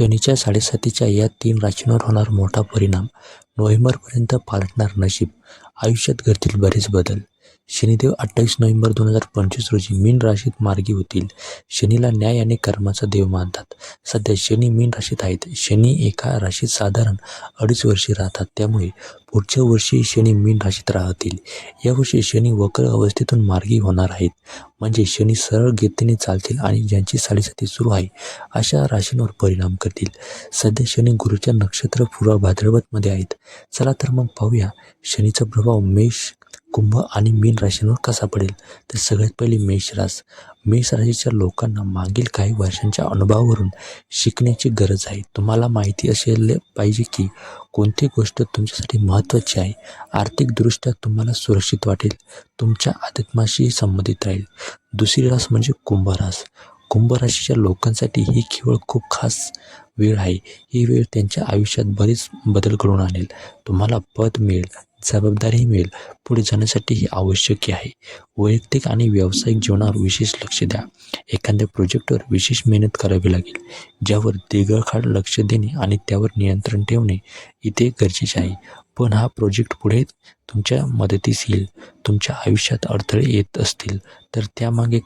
शनीच्या साडेसातीच्या या तीन राशींवर होणार मोठा परिणाम. नोव्हेंबरपर्यंत पालटणार नशीब. आयुष्यात घडतील बरेच बदल. शनिदेव अठ्ठावीस नोव्हेंबर दोन हजार पंचवीस रोजी मीन राशीत मार्गी होतील. शनीला न्याय आणि कर्माचा देव मानतात. सध्या शनी मीन राशीत आहेत. शनी एका राशीत साधारण अडीच वर्षे राहतात. त्यामुळे पुढच्या वर्षी शनी मीन राशीत राहतील. यावर्षी शनी वक्र अवस्थेतून मार्गी होणार आहेत. म्हणजे शनी सरळ गतीने चालतील आणि ज्यांची साडेसाती सुरू आहे अशा राशींवर परिणाम करतील. सध्या शनी गुरुच्या नक्षत्र पूर्व भाद्रपदमध्ये आहेत. चला तर मग पाहूया शनीचा प्रभाव मेष कुंभ आणि मीन राशींवर कसा पडेल? तर सगळ्यात पहिली मेष रास. मेष राशीच्या लोकांना मागील काही वर्षांच्या अनुभवावरून शिकण्याची गरज आहे. तुम्हाला माहिती असेल पाहिजे की कोणती गोष्ट तुमच्यासाठी महत्त्वाची आहे. आर्थिकदृष्ट्या तुम्हाला सुरक्षित वाटेल. तुमच्या आध्यात्माशी संबंधित राहील. दुसरी रास म्हणजे कुंभ रास. कुंभ राशीच्या लोकांसाठी ही केवळ खूप खास वेळ आहे. ही वेळ त्यांच्या आयुष्यात बरेच बदल घडून आणेल. तुम्हाला पद मिळेल. जबाबदारी मिळेल. पुढे जाण्यासाठी ही आवश्यक आहे. वैयक्तिक आणि व्यावसायिक जीवनावर विशेष लक्ष द्या. एखाद्या प्रोजेक्टवर विशेष मेहनत करावी लागेल. ज्यावर दीर्घकाळ लक्ष देणे आणि त्यावर नियंत्रण ठेवणे इथे गरजेचे आहे. पण हा प्रोजेक्ट पुढे तुमच्या मदतीस येईल. तुमच्या आयुष्यात अडथळे येत असतील. तर त्यामागे